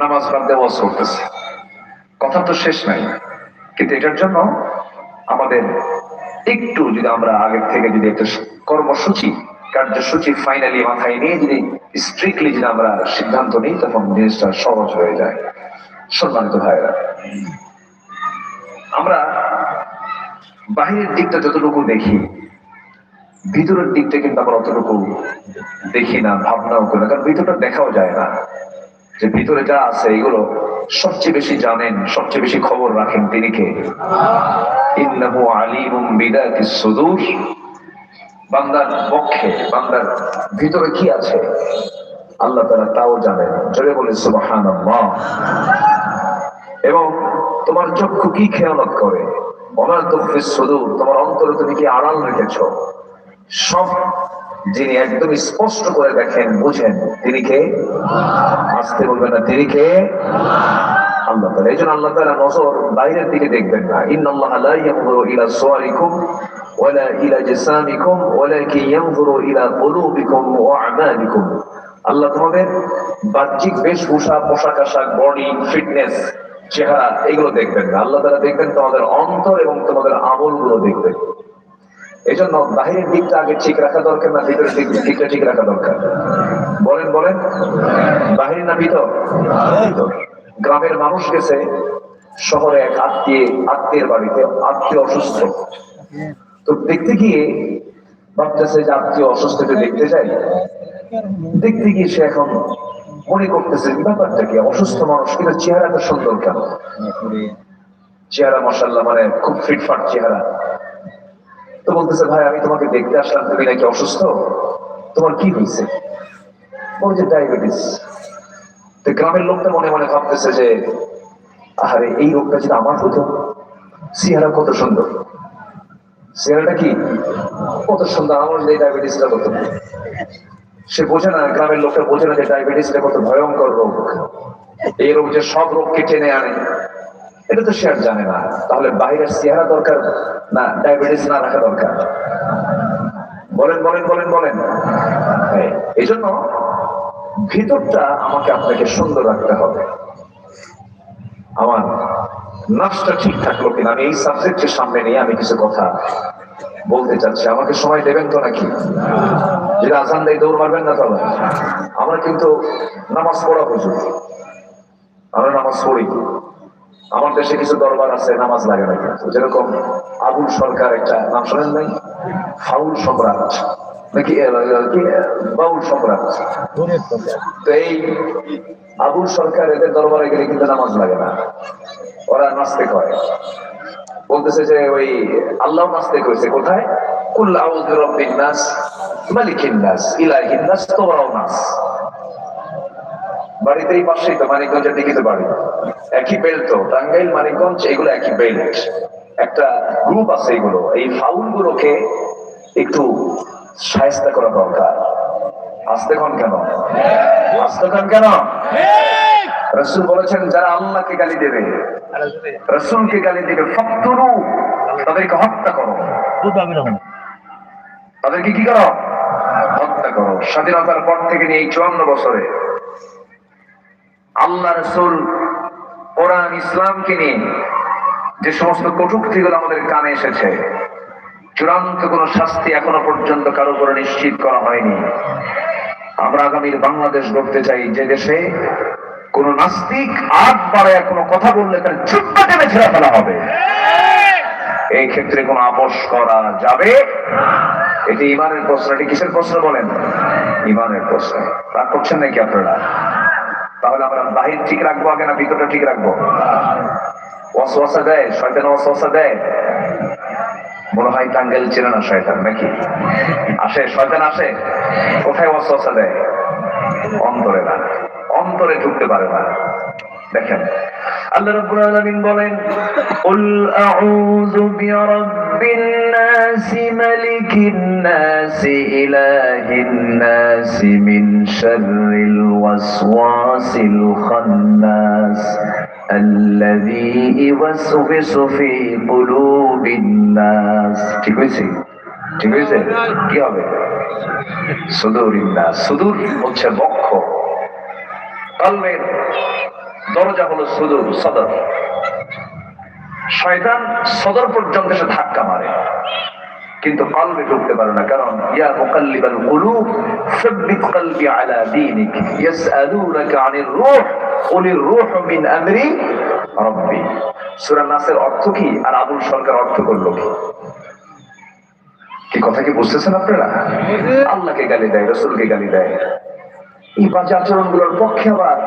নামাজ বাদ দিয়ে ওয়াজ করতেছে কথা তো শেষ নাই। কিন্তু এটার জন্য আমাদের একটু যদি আমরা আগের থেকে যদি একটা কর্মসূচি, কার্যসূচি ফাইনালি মাথায় নিয়ে যদি স্ট্রিক্টলি যদি আমরা সিদ্ধান্ত নিই, তখন জিনিসটা সহজ হয়ে যায়। সম্মানিত ভাইরা আমরা বাহিরের দিকটা যতটুকু দেখি, ভিতরের দিকটা কিন্তু আমরা অতটুকু দেখি না, ভাবনাও করি না, কারণ ভিতরটা দেখাও যায় না। যে ভিতরে যা আছে এগুলো সবচেয়ে বেশি জানেন, সবচেয়ে বেশি খবর রাখেন তিনি কে? সুদূর। বান্দার পক্ষে, বান্দার ভিতরে কি আছে? আল্লাহ তাআলা তাও জানেন। জোরে বলে সুবহানাল্লাহ। এবং তোমার চক্ষু কি খেয়ালত করে? অনার তফিস সুদূর। তোমার অন্তরে তুমি কি আড়াল রেখেছো? সব যিনি একদম স্পষ্ট করে দেখেন, বুঝেন, তিনি কে? আসতে বলবেন না, তিনি কে? আল্লাহ তোমাদের বাহ্যিক পোশাক আশাক, বডি, ফিটনেস, চেহারা, এগুলো দেখবেন আল্লাহ দেখবেন তোমাদের অন্তর এবং তোমাদের আমলগুলো দেখবেন। এই জন্য বাহিরের দিকটা আগে ঠিক রাখা দরকার না ভিতরের দিক দিকটা ঠিক রাখা দরকার। বলেন বলেন। বাহির না ভিতর। গ্রামের মানুষ গেছে শহরে এক আত্মীয় আত্মীয়ের বাড়িতে আত্মীয় অসুস্থ। তো দেখতে গিয়ে ভাবতেছে যে আত্মীয় অসুস্থকে দেখতে যাই দেখতে গিয়ে সে এখন মনে করতেছে ব্যাপারটা কি? অসুস্থ মানুষ কিন্তু চেহারা চেহারাটা সুন্দর কেন? চেহারা মশাল্লাহ মানে খুব ফিটফাট চেহারা। তো বলতেছে, ভাই, আমি তোমাকে দেখতে আসলাম, তুমি নাকি অসুস্থ? তোমার কি হয়েছে? বলছে ডায়াবেটিস। তো গ্রামের লোকটা মনে মনে ভাবতেছে যে আরে এই রোগটা যদি আমার হতো, চেহারা কত সুন্দর। চেহারাটা কি? কত সুন্দর, আমার যে ডায়াবেটিসটা কত। সে বোঝে না, গ্রামের লোকটা বোঝে না যে ডায়াবেটিসটা কত ভয়ঙ্কর রোগ। এই রোগ যে সব রোগকে টেনে আনে। এটা তো সে আর জানে না। তাহলে বাইরের চেহারা দরকার না ডায়াবেটিস না রাখা দরকার? বলেন বলেন বলেন বলেন। হ্যাঁ, এই জন্য ভিতরটা আমাকে আপনাকে সুন্দর রাখতে হবে। আমার নাচটা ঠিক থাকল কিনা আমি এই সাবজেক্টের সামনে নিয়ে আমি কিছু কথা বলতে চাচ্ছি। আমাকে সময় দেবেন তো নাকি? যদি আসান দেয় দৌড় মারবেন না তাহলে? আমরা কিন্তু নামাজ পড়া হুজুর। আমরা নামাজ পড়ি। আমার দেশে কিছু দরবার আছে, নামাজ লাগে না। যেরকম আবুল সরকার একটা নাম শোনেন নাই? ফাউল সম্রাট। নাকি বাউল সম্রাট। তো এই আবুল সরকার এদের দরবারে গেলে কিন্তু নামাজ লাগে না। ওরা নাচতে কয় বলতেছে যে ওই আল্লাহ নাচতে কইছে কোথায়? কুল আউযু রাব্বিন নাস, মালিকিন নাস, ইলাহিন নাস তোমরাও নাচ বাড়িতেই পাশেই তো, মানিকগঞ্জের দিকে তো বাড়ি। একই বেল্ট তো, টাঙ্গাইল, মানিকগঞ্জ, এগুলো একই বেল্ট একটা গ্রুপ আছে এগুলো। এই ফাউল গুলোকে একটু সাহেস্তা করা দরকার। আসতে কন আসতে কেন? রসুল বলেছেন, যারা আল্লাহকে গালি দেবে, রসুলকে গালি দেবে, ফক্তরু, তাদেরকে হত্যা করো। তাদেরকে কি করো? হত্যা করো। স্বাধীনতার পর থেকে নিয়ে এই চুয়ান্ন বছরে আল্লাহ রসুল কোরআন, ইসলামকে নিয়ে যে সমস্ত কটুক্তিগুলো আমাদের কানে এসেছে, চূড়ান্ত কোন শাস্তি এখনও পর্যন্ত কারও করে নিশ্চিত করা হয়নি। আমরা আগামীর বাংলাদেশ গড়তে চাই যে দেশে কোন নাস্তিক আগ বাড়ায় কোনো কথা বললে তার চুপ্পা টেনে ছেড়ে ফেলা হবে। এই ক্ষেত্রে কোনো আপোষ করা যাবে? এটি ইমানের প্রশ্ন, এটি কিসের প্রশ্ন বলেন? ইমানের প্রশ্ন। রাগ করছেন নাকি আপনারা? তাহলে আমরা বাহির ঠিক রাখব, আগে না ভিতরটা ঠিক রাখব? দেয় শয়তান ওয়াসওয়াসা দেয়। মনে হয় টাঙ্গেল চেনে না শয়তান, নাকি? আসে, শয়তান আসে, কোথায় ওয়াসওয়াসা দেয়? অন্তরে না, অন্তরে ঢুকতে পারে না। দেখেন আল্লাহ রাব্বুল আলামিন বলেন কুল আউযু বিরাব্বিন নাস মালিকিন নাস ইলাহিন নাস মিন শাররিল ওয়াসওয়াসিল খান্নাস الذي يوسوس في قلوب الناس ঠিক হয়েছে ঠিক হয়েছে কি হবে সুদূর ইন্নাস সুদূর হচ্ছে বক্ষ কলমের দরজা হলো সুদূর সদর। শয়তান সদর পর্যন্ত এসে ধাক্কা মারে। কিন্তু কলবে ঢুকতে পারে না কারণ ইয়া মুকাল্লিবাল কুলুব সাব্বিত কলবি আলা দীনিক ইয়াসআলুনাকা আনির রূহ কুলির রূহ মিন আমরি রাব্বি। সূরা নাসের অর্থ কি আর আবুল সরকার অর্থ করল কি? কি কথা কি বুঝতেছেন আপনারা? আল্লাহকে গালি দেয় রসুলকে গালি দেয়। এই বাজে আচরণগুলোর পক্ষে আবার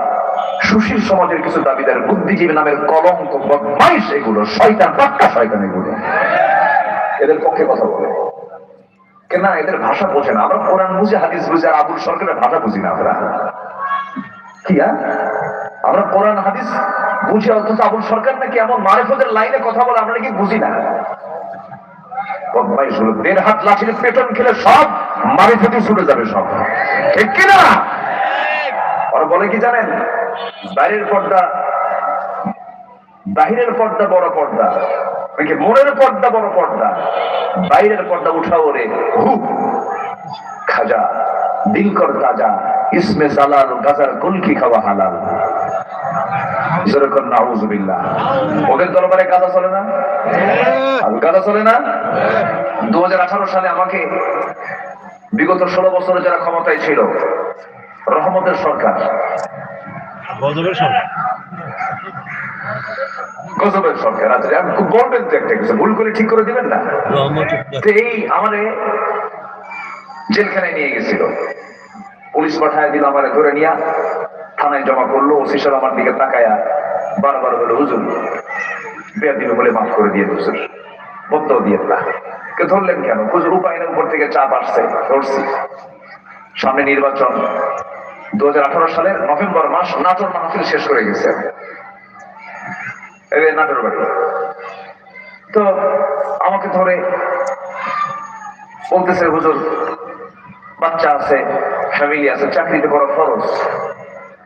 সুশীল সমাজের কিছু দাবিদার বুদ্ধিজীবী নামের কলঙ্ক বদমাইশ এগুলো, শয়তান, পাক্কা শয়তান এগুলো। এদের পক্ষে কথা বলে। কেন এদের ভাষা বোঝে না। আমরা কোরআন বুঝে, হাদিস বুঝে, আর আবুল সরকারের ভাষা বুঝি না আমরা। কি হ্যাঁ? আমরা কোরআন, হাদিস বুঝি, অথচ আবুল সরকার নাকি এমন মারেফতের লাইনে কথা বলে, আমরা নাকি বুঝি না। দেড় হাত লাঠির পেটন খেলে সব মারিফতি ছুটে যাবে সব। ঠিক কিনা? ওরা বলে কি জানেন? বাইরের পর্দা, বাহিরের পর্দা বড় পর্দা। নাকি মনের পর্দা বড় পর্দা। বাইরের পর্দা উঠা ওরে হু। খাজা দিলকর তাজা, ইসমে সালাল গাজার কুলকি খাওয়া হালাল। যারা ক্ষমতায় ছিল রহমতের সরকার। গজবের সরকার। গজবের সরকার। আছে আমি খুব বলবেন তো একটা কিছু। ভুল করে ঠিক করে দিবেন না? এই আমাদের জেলখানায় নিয়ে গেছিল। পুলিশ পাঠায় দিল আমার ধরে নিয়া। থানায় জমা করল। ওসি সাহেব আমার দিকে তাকায়া বারবার বলে হুজুর বেয়া দিবে বলে মাফ করে দিয়ে হুজুর বদ্ধ দিয়ে না কে ধরলেন কেন? হুজুর উপায়নের উপর থেকে চাপ আসছে। ধরছি। সামনে নির্বাচন। দু সালের নভেম্বর মাস নাটোর মাহফিল শেষ করে গেছে। নাটোর বাড়ি। তো আমাকে ধরে বলতেছে, হুজুর, বাচ্চা আছে ফ্যামিলি আছে, চাকরিতে করা ফরজ।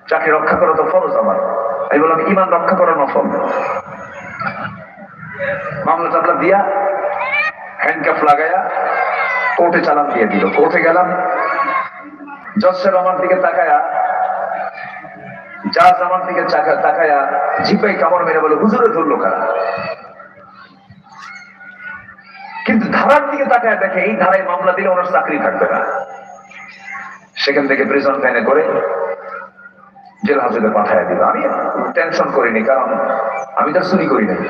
চাকরি রক্ষা করা তো ফরজ আমার। আমি বললাম, ইমান রক্ষা করা নফল। মামলা টামলা দিয়া হ্যান্ডকাফ লাগায়া কোর্টে চালান দিয়ে দিল। কোর্টে গেলাম সাহেব আমার দিকে তাকায়া, জাজ আমার দিকে তাকায়া জিপাই কামড় মেরে বলে, হুজুরে ধরলো কারা কিন্তু ধারার দিকে তাকায় দেখে এই ধারায় মামলা দিলে ওনার চাকরি থাকবে না। সেখান থেকে প্রিজন ভ্যানে করে জেল হাজতে পাঠায় দিল। আমি টেনশন করিনি, কারণ আমি তো চুরি করি নাই।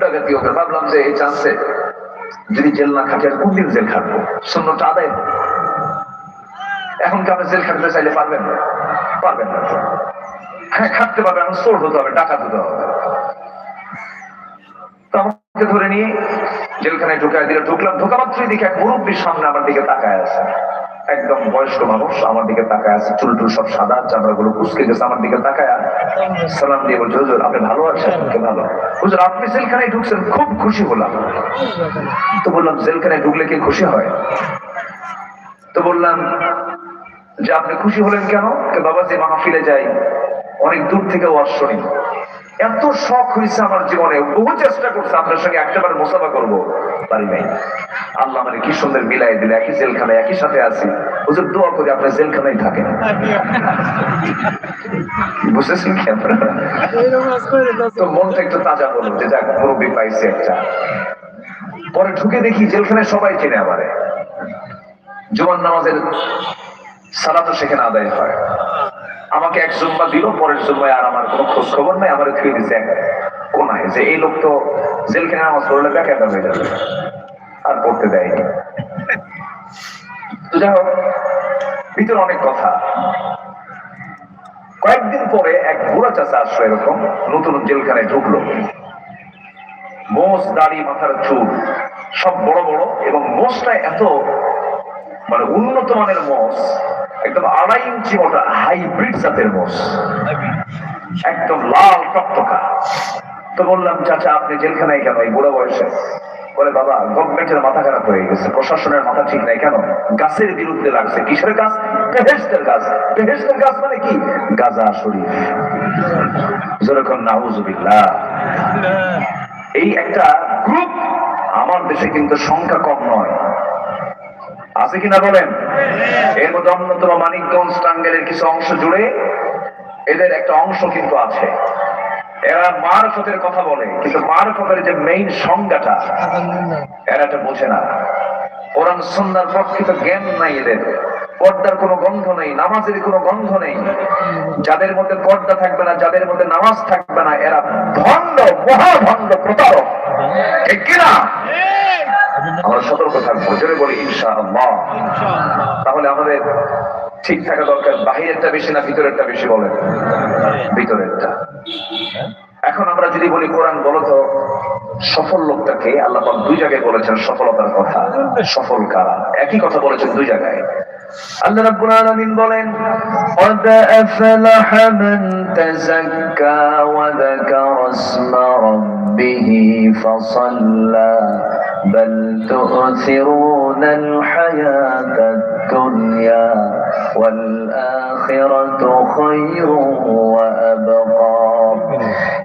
ডাকাতি ওকে ভাবলাম যে এই চান্সে যদি জেল না খাটে আর কোন দিন জেল খাটবো? শূন্যটা আদায়। এখন কি আপনি জেল খাটতে চাইলে পারবেন? পারবেন না। হ্যাঁ খাটতে পারবে এখন চোর হতে হবে ডাকাত হতে হবে। আমাকে ধরে নিয়ে জেলখানায় ঢুকায় দিলে ঢুকলাম, ঢোকা মাত্রই দেখে এক মুরব্বীর সামনে আমার দিকে তাকায় আছে। একদম বয়স্ক মানুষ, আমার দিকে তাকায় আছে, চুল টুল সব সাদা চামড়া গুলো কুচকে গেছে, আমার দিকে তাকায় সালাম দিয়ে বলছে, হুজুর, আপনি ভালো আছেন? ভালো? হুজুর, আপনি জেলখানায় ঢুকছেন, খুব খুশি হলাম। তো বললাম, জেলখানায় ঢুকলে কি খুশি হয়? তো বললাম যে আপনি খুশি হলেন কেন? বাবা যে মাহফিলে যাই অনেক দূর থেকে ওয়াজ এত শখ হয়েছে আমার জীবনে। বহু চেষ্টা করছে, আপনার সঙ্গে একটাবার মোসাফা করব। পারি নাই। আল্লাহ মানে কি সুন্দর মিলাই দিলে, একই জেলখানায়, একই সাথে আছি। হুজুর, দোয়া করি আপনার জেলখানায় থাকেন। বুঝতেছেন কি তো মনটা একটু তাজা হলো যে যাক, মুরব্বী পাইছে একটা। পরে ঢুকে দেখি জেলখানায় সবাই চেনে আমারে। জোয়ান নামাজের সালাতো সেখানে আদায় হয়। আমাকে এক জুম্মা দিল, পরের জুম্মায় আর আমার কোনো খোঁজ খবর নাই, আমার থুয়ে দিচ্ছে কোনায়। যে এই লোক তো জেলখানে নামাজ পড়লে বেকায়দা হয়ে যাবে আর পড়তে দেয়নি। তো যাই হোক, ভিতরে অনেক কথা। কয়েকদিন পরে এক বুড়া চাচা আসলো এরকম, নতুন জেলখানায় ঢুকলো। মোষ, দাড়ি, মাথার চুল, সব বড় বড় এবং মোষটা এত মানে উন্নত মানের মোষ একদম আড়াই ইঞ্চি হাইব্রিড জাতের মোষ। একদম লাল টকটকা। তো বললাম, চাচা, আপনি জেলখানায় কেন এই বুড়ো বয়সে? বলে, বাবা, গভর্নমেন্টের মাথা খারাপ হয়ে গেছে, প্রশাসনের মাথা ঠিক নাই। কেন? গাছের বিরুদ্ধে লাগছে। কিসের গাছ? বেহেস্তের গাছ। বেহেস্তের গাছ মানে কি? গাজা শরীফ যেরকম এই একটা গ্রুপ আমার দেশে কিন্তু সংখ্যা কম নয়। আছে কিনা বলেন? এর মধ্যে অন্যতম মানিকগঞ্জ টাঙ্গেলের কিছু অংশ জুড়ে এদের একটা অংশ কিন্তু আছে। এরা মারফতের কথা বলে, কিন্তু মারফতের যে মেইন সংজ্ঞাটা, এরা এটা বোঝে না। কোরআন প্রকৃত জ্ঞান নাই এদের। পর্দার কোনো গন্ধ নেই নামাজের কোনো গন্ধ নেই। যাদের মধ্যে পর্দা থাকবে না, যাদের মধ্যে নামাজ থাকবে না, এরা ভণ্ড, মহাভণ্ড প্রতারক। ঠিক কিনা? আমরা সতর্ক থাকবো জোরে বলি ইনশা আল্লাহ তাহলে আমাদের ঠিক থাকা দরকার বাহিরেরটা বেশি না ভিতরেরটা বেশি বলেন ভিতরেরটা এখন আমরা যদি বলি কোরআন বলো তো সফল লোকটাকে আল্লাহ পাক দুই জায়গায় বলেছেন সফলতার কথা সফল কারা একই কথা বলেছেন দুই জায়গায় আল্লাহ রাব্বুল আলামিন বলেন قد أفلح من تزكى وذكر اسم ربه فصلى بل تؤثرون الحياة الدنيا والآخرة خير وأبقى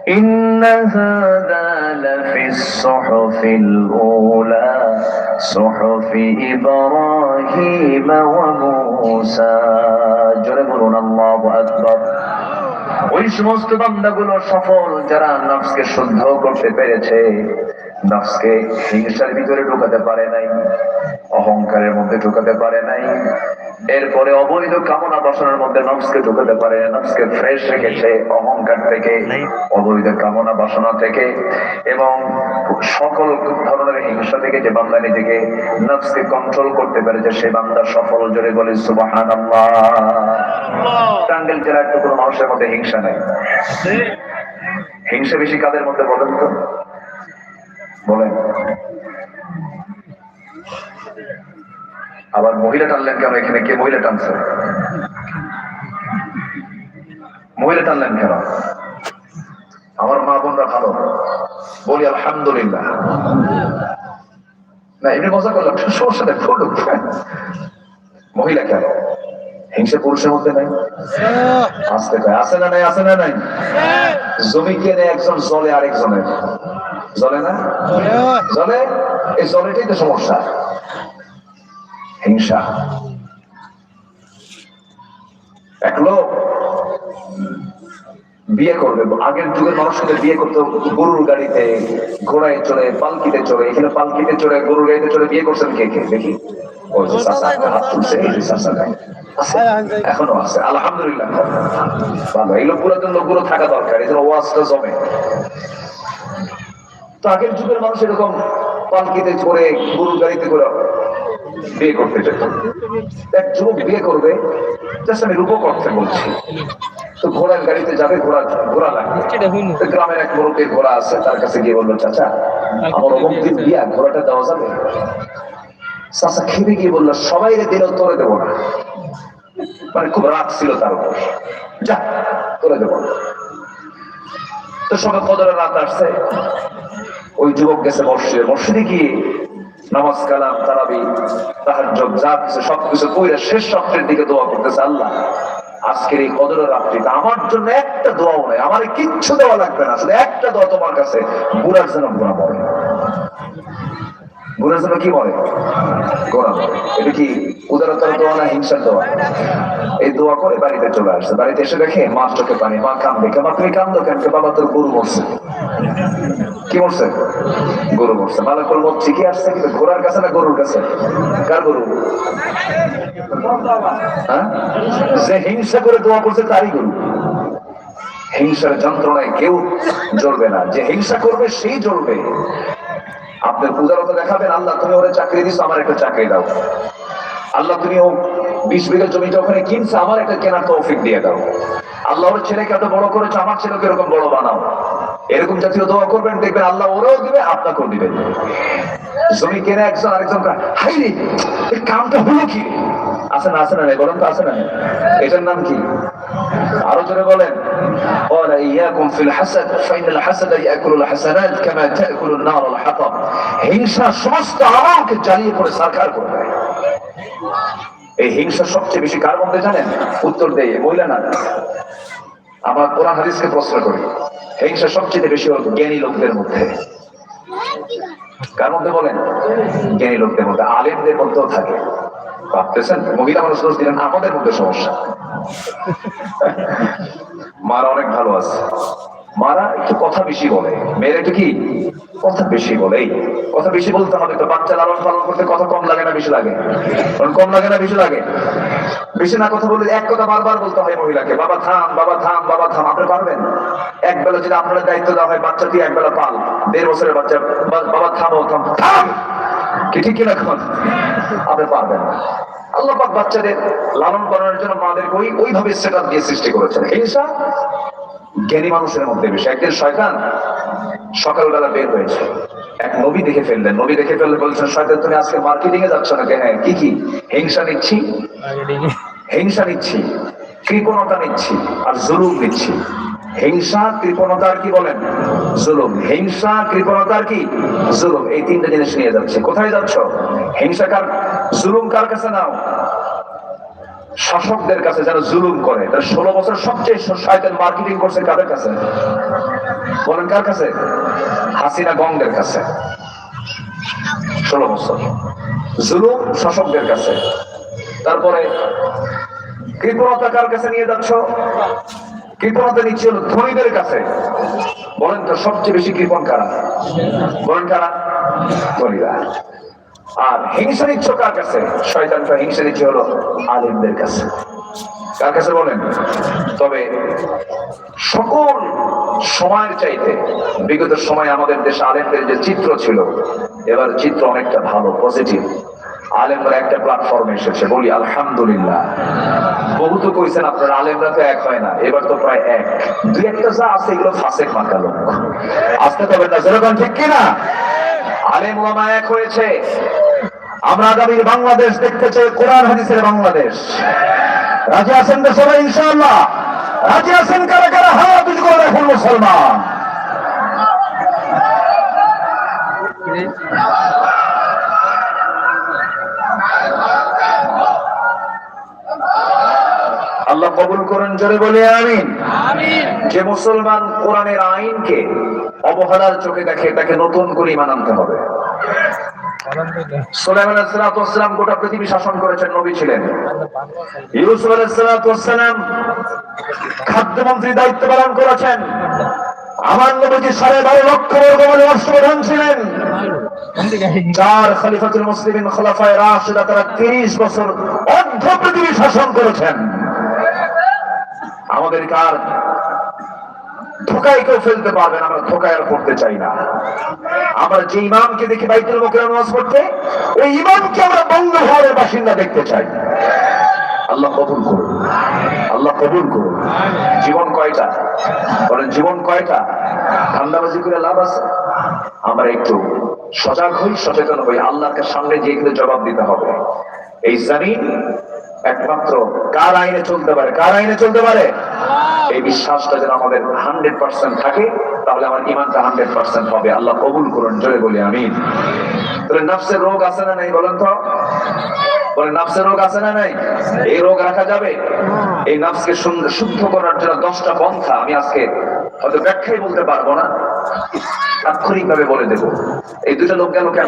إن هذا لفي الصحف الأولى صحف إبراهيم وموسى جربون الله أكبر ওই সমস্ত বান্দাগুলো সফল যারা নফসকে শুদ্ধ করতে পেরেছে নফসকে হিংসার ভিতরে ঢোকাতে পারে নাই অহংকারের মধ্যে ঢোকাতে পারে নাই। এরপরে অবৈধ কামনা বাসনার মধ্যে নফসকে ঢোকাতে পারে নফসকে ফ্রেশ রেখেছে অহংকার থেকে অবৈধ কামনা বাসনা থেকে এবং সকল ধরনের হিংসা থেকে যে বান্দা নিজেকে নফসকে কন্ট্রোল করতে পেরেছে সে বান্দা সফল জোরে বলে সুবাহান টাঙ্গেল জেলার তো কোনো মানুষের মধ্যে হিংসা নাই। হিংসা বেশি কাদের মধ্যে বলেন তো? বলেন। আবার মহিলা টানলেন কেন এখানে? কে মহিলা টানছে? মহিলা টানলেন কেন? আমার মা বোনরা ভালো। বলি আলহামদুলিল্লাহ। না এমনি মজা করলাম। সমস্যা নেই বলুক মহিলা কেন? হিংসা পুরুষের মধ্যে নাই? আসতে আছে না নাই? আছে না নাই? জমি কেনে একজন জলে আরেকজনের। জলে না? জলে এই জলেটাই তো সমস্যা। হিংসা। এক লোক বিয়ে করবে। আগের যুগের মানুষ বিয়ে করতো গরুর গাড়িতে ঘোড়ায় চড়ে পালকিতে চড়ে। এখানে পালকিতে চড়ে গরুর গাড়িতে চড়ে বিয়ে করছেন কে কে? দেখি। ওই যে চাচা একটা হাত তুলছে এই যে চাচা গায়ে। আছে? এখনও আছে। আলহামদুলিল্লাহ। ভালো। এই লোক পুরাতন লোকগুলো থাকা দরকার। এই জন্য ওয়াজটা জমে। তো আগের যুগের মানুষ এরকম পালকিতে করে গরুর গাড়িতে করে বিয়ে করতে যেত। এক যুবক বিয়ে করবে জাস্ট আমি রূপক অর্থে বলছি। তো ঘোড়ার গাড়িতে যাবে ঘোড়া ঘোড়া লাগবে গ্রামের এক মুরব্বীর ঘোড়া আছে তার কাছে গিয়ে বলল চাচা আমার অমুক দিন বিয়া ঘোড়াটা দেওয়া যাবে? চাচা খেপে গিয়ে বলল সবাই দিলেও তোরে দেবো না। মানে খুব রাগ ছিল তার উপর। যা তোরে দেবো। না তো সবাই কদরের রাত আসছে। ওই যুবক গেছে মসজিদে। মসজিদে গিয়ে নামাজ কালাম, তারাবি তাহার যোগ যা কিছু, সবকিছু কইরা শেষ সপ্তাহের দিকে দোয়া করতেছে, আল্লাহ, আজকের এই কদরের রাত্রিতে আমার জন্য একটা দোয়াও নাই, আমার কিচ্ছু দেওয়া লাগবে না, শুধু একটা দোয়া তোমার কাছে, বুড়ার যেন গুণা পড়ে গুণার জন্য কি বলে গোড়া বলে এটা কি উদারতার দোয়া না হিংসার দোয়া? এই দোয়া করে বাড়িতে চলে আসছে। বাড়িতে এসে দেখে মা চোখে পানি, মা কান্দে মা তুমি কান্দো কেন? বাবা তোর গরু মরছে। কি মরছে? গরু মরছে। ভালো করে মত ঠিকই আসছে, কিন্তু ঘোড়ার কাছে না গরুর কাছে? কার গরু? হ্যাঁ? যে হিংসা করে দোয়া করছে তারই গরু। হিংসার যন্ত্রণায় কেউ জ্বলবে না। যে হিংসা করবে, সেই জ্বলবে। আপনার উদারতা দেখাবেন, আল্লাহ তুমি ওরে চাকরি দিছো, আমার একটা চাকরি দাও। আল্লাহ তুমি ও বিশ বিঘা জমিটা ওখানে কিনছে, আমার একটা কেনার তৌফিক দিয়ে দাও। আল্লাহ ওর ছেলেকে এত বড় করেছে, আমার ছেলেকে এরকম বড় বানাও। এরকম জাতীয় দোয়া করবেন দেখবেন আল্লাহ ওরাও দিবে আপনাকেও দিবেন জমি কেনে একজন আরেকজন কা- হাই রে এই কামটা হলো কি আছে না আছে না বলেন তো আছে না এটার নাম কি আরো জোরে বলেন قال إياكم في الحسد فإن الحسد يأكل الحسنات كما تأكل النار الحطب হিংসা সমস্ত আমাকে জ্বালিয়ে পড়ে সরকার করে দেয় এই হিংসা সবচেয়ে বেশি কার মধ্যে জানেন উত্তর দেয় মহিলা না আমার কোরআন হাদিসকে প্রশ্ন করি। হিংসা সবচেয়ে বেশি হল জ্ঞানী লোকদের মধ্যে। কার মধ্যে বলেন? জ্ঞানী লোকদের মধ্যে। আলেমদের মধ্যেও থাকে। ভাবতেছেন? মহিলা মানুষ দোষ দিলেন আমাদের মধ্যে সমস্যা। মারা অনেক ভালো আছে। মারা একটু কথা বেশি বলে। মেয়েরা একটু কি? কথা বেশি বলে কথা বেশি বলতে হবে তো বাচ্চা লালন পালন করতে কথা কম লাগে না, বেশি লাগে। কম লাগে না, বেশি লাগে। বেশি না কথা বলে এক কথা বারবার বলতে হয় মহিলাকে, বাবা থাম বাবা থাম বাবা থাম, আপনি পারবেন? এক বেলা যদি আপনার দায়িত্ব দেওয়া হয়, বাচ্চা দিয়ে এক বেলা পাল। দেড় বছরের বাচ্চা বাবা থামো, থাম থাম! কি ঠিক কিনা এখন? আপনি পারবেন না। আল্লাহ বাচ্চাদের লালন পালনের জন্য মাদেরকে ওই, ওইভাবে সেট দিয়ে সৃষ্টি করেছেন। হিংসা জ্ঞানী মানুষের মধ্যে বেশি। একদিন শয়তান সকালবেলা বের হয়েছে। এক নবী দেখে ফেললেন। নবী দেখে ফেললে বলছেন শয়তান তুমি আজকে মার্কেটিং এ যাচ্ছ নাকি হ্যাঁ কি কি? হিংসা নিচ্ছি? হিংসা নিচ্ছি। কৃপণতা নিচ্ছি আর জুলুম নিচ্ছি। হিংসা কৃপণতার কি বলেন? জুলুম। হিংসা কৃপণতার কি? জুলুম। এই তিনটা জিনিস নিয়ে যাচ্ছে। কোথায় যাচ্ছ? হিংসা কার? জুলুম কার কাছে নাও? শাসকদের কাছে যারা জুলুম করে, তারা ষোলো বছর সবচেয়ে শয়তান মার্কেটিং করছে কাদের কাছে? বলেন কার কাছে? হাসিনা গঙ্গের কাছে। ষোলো বছর। জুলুম শাসকদের কাছে। তারপরে, কৃপণতা কার কাছে নিয়ে যাচ্ছ? কৃপণতা নিচ্ছে হলো ধনীদের কাছে। বলেন তো সবচেয়ে বেশি কৃপণ কারা? বলেন কারা? ধনীরা। আর হিংসা নিচ্ছ কার কাছে? শয়তানটা হিংসা নিচ্ছে হলো আলিমদের কাছে। কার কাছে বলেন? তবে সকল সময়ের চাইতে, বিগত সময় আমাদের দেশে আলেমদের যে চিত্র ছিল, এবার চিত্র অনেকটা ভালো পজিটিভ আলেমরা একটা প্ল্যাটফর্মে এসেছে, বলি আলহামদুলিল্লাহ। বহু তো কইছেন, আপনার আলেমরা তো এক হয় না, এবার তো প্রায় এক। দুই একটা যা আছে, এগুলো ফাঁসেক মার্কা লোক। আসতে তবে না যেরকম ঠিক কিনা? আলেম ওলামা এক হয়েছে। আমরা আগামীর বাংলাদেশ দেখতে চাই কোরআন, হাদিসের বাংলাদেশ। রাজি আছেন তো সবাই, ইনশাআল্লাহ? রাজি আছেন কারা কারা? হাত উঁচু করে রাখুন মুসলমান। আল্লাহ কবুল করেন জোরে বলে আমিন। যে মুসলমান কোরআনের আইনকে অবহেলার চোখে দেখে তাকে নতুন করে ইমান আনতে হবে। সোলাইমান আলাইহিসসালাম গোটা পৃথিবী শাসন করেছেন নবী ছিলেন। ইউসুফ আলাইহিসসালাম খাদ্যমন্ত্রী দায়িত্ব পালন করেছেন। আমার নবীজি সাড়ে বারো লক্ষ ছিলেন। চার খলিফাতুল মুসলিমিন খলাফায়ে রাশিদা তারা তিরিশ বছর অর্ধ পৃথিবী শাসন করেছেন। আমাদের কার? ধোকায় কেউ ফেলতে পারবেন আমরা ধোকায় আর পড়তে চাই না। আমরা যে ইমামকে দেখি বাইতুল মুখে নামাজ পড়তে ওই ইমামকে আমরা বঙ্গভবনের বাসিন্দা দেখতে চাই। আল্লাহ কবুল করুন। আল্লাহ কবুল করুন। জীবন কয়টা? বলেন, জীবন কয়টা? ঠান্ডাবাজি করে লাভ আছে? আমরা একটু সজাগ হই, সচেতন হই। আল্লাহকে সামনে গিয়ে কিন্তু জবাব দিতে হবে। এই জামিন একমাত্র। কার আইনে চলতে পারে? কার আইনে চলতে পারে? এই বিশ্বাসটা যেন আমাদের হান্ড্রেড পার্সেন্ট থাকে তাহলে আমার ইমানটা হান্ড্রেড পার্সেন্ট হবে। আল্লাহ কবুল করুন জোরে বলি আমিন। তাহলে নফসের রোগ আছে না নাই বলেন তো? বলে নাফসের রোগ আছে না নাই? এই রোগ রাখা যাবে? এই নাফসকে শুদ্ধ করার জন্য দশটা পন্থা আমি আজকে হয়তো ব্যাখ্যাই বলতে পারব না। তাৎক্ষণিক ভাবে বলে দেবো। এই দুটো লোক গেল কেন?